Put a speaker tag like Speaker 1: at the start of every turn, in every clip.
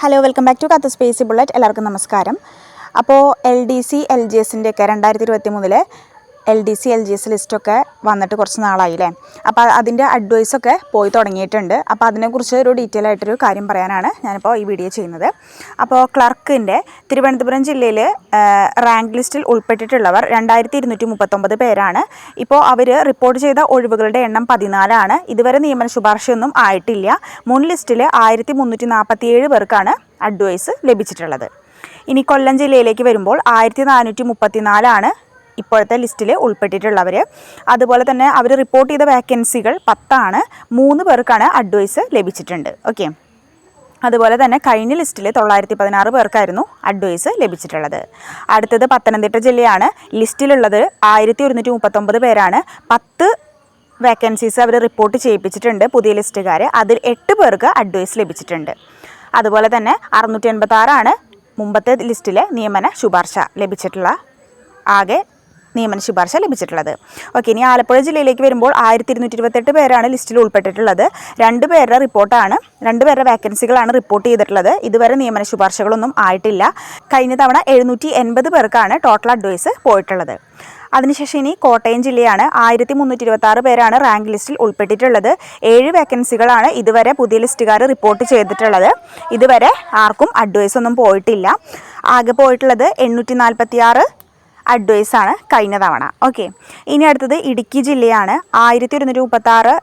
Speaker 1: Hello welcome back to കത്ത് സ്പേസി bullet എല്ലാവർക്കും നമസ്കാരം. അപ്പോൾ L D C L G എസിന്റെയൊക്കെ രണ്ടായിരത്തി ഇരുപത്തി മൂന്നിലെ L D C L G S ലിസ്റ്റൊക്കെ വന്നിട്ട് കുറച്ച് നാളായില്ലേ? അപ്പോൾ അതിന്റെ അഡ്വൈസൊക്കെ പോയി തുടങ്ങിയിട്ടുണ്ട്. അപ്പോൾ അതിനെക്കുറിച്ച് ഒരു ഡീറ്റെയിൽ ആയിട്ടൊരു കാര്യം പറയാനാണ് ഞാനിപ്പോൾ ഈ വീഡിയോ ചെയ്യുന്നത്. അപ്പോൾ ക്ലർക്കിന്റെ തിരുവനന്തപുരം ജില്ലയിൽ റാങ്ക് ലിസ്റ്റിൽ ഉൾപ്പെട്ടിട്ടുള്ളവർ രണ്ടായിരത്തി ഇരുന്നൂറ്റി മുപ്പത്തൊമ്പത് പേരാണ്. ഇപ്പോൾ അവർ റിപ്പോർട്ട് ചെയ്ത ഒഴിവുകളുടെ എണ്ണം പതിനാലാണ്. ഇതുവരെ നിയമന ശുപാർശയൊന്നും ആയിട്ടില്ല. മുൻ ലിസ്റ്റിൽ ആയിരത്തി മുന്നൂറ്റി നാൽപ്പത്തിയേഴ് പേർക്കാണ് അഡ്വൈസ് ലഭിച്ചിട്ടുള്ളത്. ഇനി കൊല്ലം ജില്ലയിലേക്ക് വരുമ്പോൾ ആയിരത്തി നാനൂറ്റി മുപ്പത്തിനാലാണ് ഇപ്പോഴത്തെ ലിസ്റ്റിൽ ഉൾപ്പെട്ടിട്ടുള്ളവർ അതുപോലെ തന്നെ അവർ റിപ്പോർട്ട് ചെയ്ത വേക്കൻസികൾ പത്താണ്. മൂന്ന് പേർക്കാണ് അഡ്വൈസ് ലഭിച്ചിട്ടുണ്ട്. ഓക്കെ അതുപോലെ തന്നെ കഴിഞ്ഞ ലിസ്റ്റിൽ തൊള്ളായിരത്തി പതിനാറ് പേർക്കായിരുന്നു അഡ്വൈസ് ലഭിച്ചിട്ടുള്ളത്. അടുത്തത് പത്തനംതിട്ട ജില്ലയാണ്. ലിസ്റ്റിലുള്ളത് ആയിരത്തി ഒരുന്നൂറ്റി മുപ്പത്തൊമ്പത് പേരാണ്. പത്ത് വേക്കൻസീസ് അവർ റിപ്പോർട്ട് ചെയ്യിപ്പിച്ചിട്ടുണ്ട് പുതിയ ലിസ്റ്റുകാർ അതിൽ എട്ട് പേർക്ക് അഡ്വൈസ് ലഭിച്ചിട്ടുണ്ട്. അതുപോലെ തന്നെ അറുന്നൂറ്റി എൺപത്താറാണ് മുമ്പത്തെ ലിസ്റ്റിലെ നിയമന ശുപാർശ ലഭിച്ചിട്ടുള്ള ആകെ നിയമന ശുപാർശ ലഭിച്ചിട്ടുള്ളത്. ഓക്കെ ഇനി ആലപ്പുഴ ജില്ലയിലേക്ക് വരുമ്പോൾ ആയിരത്തി ഇരുന്നൂറ്റി ഇരുപത്തെട്ട് പേരാണ് ലിസ്റ്റിൽ ഉൾപ്പെട്ടിട്ടുള്ളത്. രണ്ട് പേരുടെ റിപ്പോർട്ടാണ് രണ്ട് പേരുടെ വേക്കൻസികളാണ് റിപ്പോർട്ട് ചെയ്തിട്ടുള്ളത്. ഇതുവരെ നിയമന ശുപാർശകളൊന്നും ആയിട്ടില്ല. കഴിഞ്ഞ തവണ എഴുന്നൂറ്റി എൺപത് പേർക്കാണ് ടോട്ടൽ അഡ്വൈസ് പോയിട്ടുള്ളത്. അതിനുശേഷം ഇനി കോട്ടയം ജില്ലയാണ് ആയിരത്തി മുന്നൂറ്റി ഇരുപത്തി ആറ് പേരാണ് റാങ്ക് ലിസ്റ്റിൽ ഉൾപ്പെട്ടിട്ടുള്ളത്. ഏഴ് വേക്കൻസികളാണ് ഇതുവരെ പുതിയ ലിസ്റ്റുകാർ റിപ്പോർട്ട് ചെയ്തിട്ടുള്ളത്. ഇതുവരെ ആർക്കും അഡ്വൈസ് ഒന്നും പോയിട്ടില്ല. ആകെ പോയിട്ടുള്ളത് എണ്ണൂറ്റി നാൽപ്പത്തി ആറ് അഡ്വൈസാണ് കഴിഞ്ഞ തവണ. ഓക്കെ ഇനി അടുത്തത് ഇടുക്കി ജില്ലയാണ്. ആയിരത്തി ഒരുന്നൂറ്റി മുപ്പത്തി ആറ്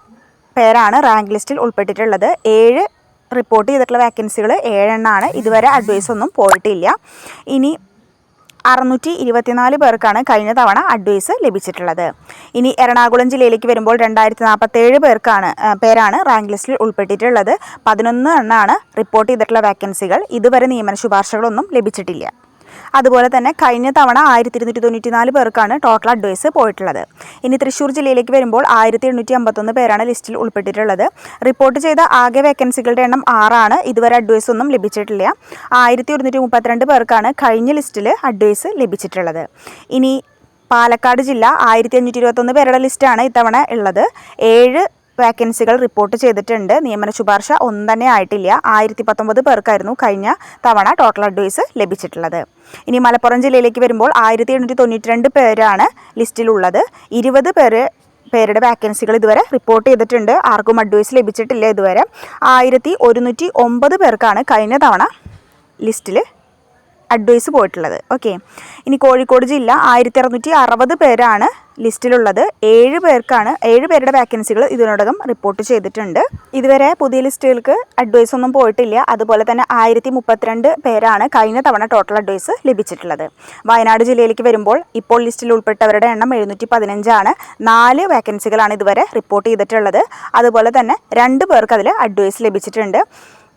Speaker 1: പേരാണ് റാങ്ക് ലിസ്റ്റിൽ ഉൾപ്പെട്ടിട്ടുള്ളത്. ഏഴ് റിപ്പോർട്ട് ചെയ്തിട്ടുള്ള വേക്കൻസികൾ ഏഴെണ്ണമാണ് ഇതുവരെ അഡ്വൈസ് ഒന്നും പോയിട്ടില്ല. ഇനി അറുന്നൂറ്റി ഇരുപത്തിനാല് പേർക്കാണ് കഴിഞ്ഞ തവണ അഡ്വൈസ് ലഭിച്ചിട്ടുള്ളത്. ഇനി എറണാകുളം ജില്ലയിലേക്ക് വരുമ്പോൾ രണ്ടായിരത്തി നാൽപ്പത്തേഴ് പേർക്കാണ് പേരാണ് റാങ്ക് ലിസ്റ്റിൽ ഉൾപ്പെട്ടിട്ടുള്ളത്. പതിനൊന്ന് എണ്ണാണ് റിപ്പോർട്ട് ചെയ്തിട്ടുള്ള വേക്കൻസികൾ ഇതുവരെ നിയമന ശുപാർശകളൊന്നും ലഭിച്ചിട്ടില്ല. അതുപോലെ തന്നെ കഴിഞ്ഞ തവണ ആയിരത്തി ഇരുന്നൂറ്റി തൊണ്ണൂറ്റി നാല് പേർക്കാണ് ടോട്ടൽ അഡ്വൈസ് പോയിട്ടുള്ളത്. ഇനി തൃശ്ശൂർ ജില്ലയിലേക്ക് വരുമ്പോൾ ആയിരത്തി എണ്ണൂറ്റി അമ്പത്തൊന്ന് പേരാണ് ലിസ്റ്റിൽ ഉൾപ്പെട്ടിട്ടുള്ളത്. റിപ്പോർട്ട് ചെയ്ത ആകെ വേക്കൻസികളുടെ എണ്ണം ആറാണ്. ഇതുവരെ അഡ്വൈസ് ഒന്നും ലഭിച്ചിട്ടില്ല. ആയിരത്തി ഒരുന്നൂറ്റി മുപ്പത്തിരണ്ട് പേർക്കാണ് കഴിഞ്ഞ ലിസ്റ്റിൽ അഡ്വൈസ് ലഭിച്ചിട്ടുള്ളത്. ഇനി പാലക്കാട് ജില്ല ആയിരത്തി അഞ്ഞൂറ്റി ഇരുപത്തൊന്ന് പേരുടെ ലിസ്റ്റാണ് ഇത്തവണ ഉള്ളത്. ഏഴ് വേക്കൻസികൾ റിപ്പോർട്ട് ചെയ്തിട്ടുണ്ട്. നിയമന ശുപാർശ ഒന്നും തന്നെ ആയിട്ടില്ല. ആയിരത്തി പത്തൊമ്പത് പേർക്കായിരുന്നു കഴിഞ്ഞ തവണ ടോട്ടൽ അഡ്വൈസ് ലഭിച്ചിട്ടുള്ളത്. ഇനി മലപ്പുറം ജില്ലയിലേക്ക് വരുമ്പോൾ ആയിരത്തി എണ്ണൂറ്റി തൊണ്ണൂറ്റി രണ്ട് പേരാണ് ലിസ്റ്റിലുള്ളത്. ഇരുപത് പേര് പേരുടെ വാക്കൻസികൾ ഇതുവരെ റിപ്പോർട്ട് ചെയ്തിട്ടുണ്ട്. ആർക്കും അഡ്വൈസ് ലഭിച്ചിട്ടില്ല ഇതുവരെ. ആയിരത്തി ഒരുന്നൂറ്റി ഒമ്പത് പേർക്കാണ് കഴിഞ്ഞ തവണ ലിസ്റ്റിൽ അഡ്വൈസ് പോയിട്ടുള്ളത്. ഓക്കെ ഇനി കോഴിക്കോട് ജില്ല ആയിരത്തി അറുന്നൂറ്റി അറുപത് പേരാണ് ലിസ്റ്റിലുള്ളത് ഏഴ് പേർക്കാണ് ഏഴ് പേരുടെ വാക്കൻസികൾ ഇതിനോടകം റിപ്പോർട്ട് ചെയ്തിട്ടുണ്ട്. ഇതുവരെ പുതിയ ലിസ്റ്റുകൾക്ക് അഡ്വൈസ് ഒന്നും പോയിട്ടില്ല. അതുപോലെ തന്നെ ആയിരത്തി മുപ്പത്തിരണ്ട് പേരാണ് കഴിഞ്ഞ തവണ ടോട്ടൽ അഡ്വൈസ് ലഭിച്ചിട്ടുള്ളത്. വയനാട് ജില്ലയിലേക്ക് വരുമ്പോൾ ഇപ്പോൾ ലിസ്റ്റിൽ ഉൾപ്പെട്ടവരുടെ എണ്ണം എഴുന്നൂറ്റി പതിനഞ്ചാണ് നാല് വാക്കൻസികളാണ് ഇതുവരെ റിപ്പോർട്ട് ചെയ്തിട്ടുള്ളത്. അതുപോലെ തന്നെ രണ്ട് പേർക്ക് അതിൽ അഡ്വൈസ് ലഭിച്ചിട്ടുണ്ട്.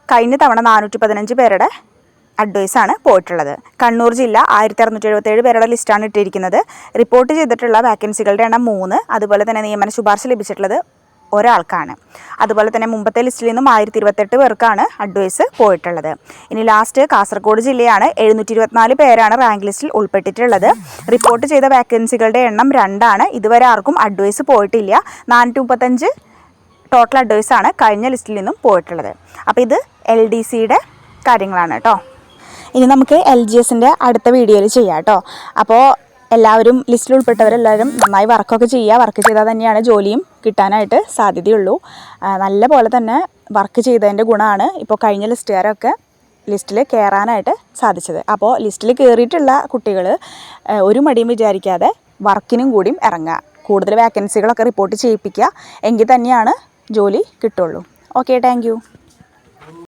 Speaker 1: കഴിഞ്ഞ തവണ നാനൂറ്റി പതിനഞ്ച് പേരുടെ അഡ്വൈസാണ് പോയിട്ടുള്ളത്. കണ്ണൂർ ജില്ല ആയിരത്തി അറുന്നൂറ്റി എഴുപത്തേഴ് പേരുടെ ലിസ്റ്റാണ് ഇട്ടിരിക്കുന്നത്. റിപ്പോർട്ട് ചെയ്തിട്ടുള്ള വാക്കൻസികളുടെ എണ്ണം മൂന്ന്. അതുപോലെ തന്നെ നിയമന ശുപാർശ ലഭിച്ചിട്ടുള്ളത് ഒരാൾക്കാണ്. അതുപോലെ തന്നെ മുമ്പത്തെ ലിസ്റ്റിൽ നിന്നും ആയിരത്തി ഇരുപത്തെട്ട് പേർക്കാണ് അഡ്വൈസ് പോയിട്ടുള്ളത്. ഇനി ലാസ്റ്റ് കാസർഗോഡ് ജില്ലയാണ് എഴുന്നൂറ്റി ഇരുപത്തിനാല് പേരാണ് റാങ്ക് ലിസ്റ്റിൽ ഉൾപ്പെട്ടിട്ടുള്ളത്. റിപ്പോർട്ട് ചെയ്ത വാക്കൻസികളുടെ എണ്ണം രണ്ടാണ്. ഇതുവരെ ആർക്കും അഡ്വൈസ് പോയിട്ടില്ല. നാനൂറ്റി മുപ്പത്തഞ്ച് ടോട്ടൽ അഡ്വൈസാണ് കഴിഞ്ഞ ലിസ്റ്റിൽ നിന്നും പോയിട്ടുള്ളത്. അപ്പോൾ ഇത് എൽ ഡി സിയുടെ കാര്യങ്ങളാണ് കേട്ടോ. ഇനി നമുക്ക് എൽ ജി എസിന്റെ അടുത്ത വീഡിയോയിൽ ചെയ്യാം കേട്ടോ അപ്പോൾ എല്ലാവരും ലിസ്റ്റിൽ ഉൾപ്പെട്ടവരെല്ലാവരും നന്നായി വർക്കൊക്കെ ചെയ്യുക. വർക്ക് ചെയ്താൽ തന്നെയാണ് ജോലിയും കിട്ടാനായിട്ട് സാധ്യതയുള്ളൂ. നല്ല പോലെ തന്നെ വർക്ക് ചെയ്തതിന്റെ ഗുണമാണ് ഇപ്പോൾ കഴിഞ്ഞ ലിസ്റ്റുകാരൊക്കെ ലിസ്റ്റിൽ കയറാനായിട്ട് സാധിച്ചത്. അപ്പോൾ ലിസ്റ്റിൽ കയറിയിട്ടുള്ള കുട്ടികൾ ഒരു മടിയും വിചാരിക്കാതെ വർക്കിനും കൂടിയും ഇറങ്ങുക കൂടുതൽ വേക്കൻസികളൊക്കെ റിപ്പോർട്ട് ചെയ്യിപ്പിക്കുക. എങ്കിൽ തന്നെയാണ് ജോലി കിട്ടുള്ളൂ. Okay thank